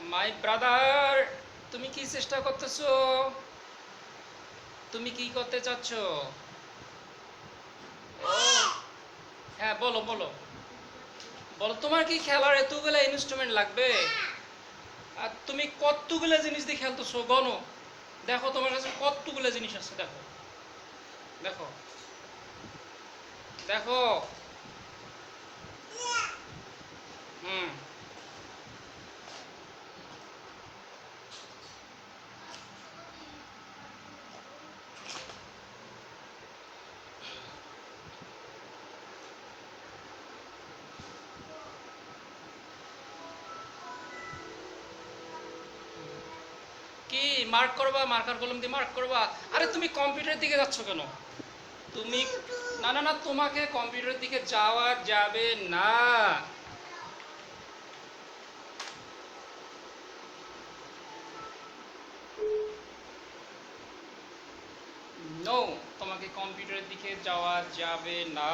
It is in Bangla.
মাই ব্রাদার তুমি কি চেষ্টা করতেছো? তুমি কি করতে চাচ্ছ? হ্যাঁ বলো বলো। বলো, তোমার কি খেলার এতগুলো ইনস্ট্রুমেন্ট লাগবে? আর তুমি কতগুলো জিনিস দিয়ে খেলতেছো? গনো দেখো, তোমার কাছে কতগুলো জিনিস আছে, দেখো। দেখো। দেখো। মার্ক করবা মার্কার কলম দিয়ে মার্ক করবা। আরে তুমি কম্পিউটারের দিকে যাচ্ছ কেন? তুমি না না না, তোমাকে কম্পিউটারের দিকে যাওয়া যাবে না। নো তোমাকে কম্পিউটারের দিকে যাওয়া যাবে না।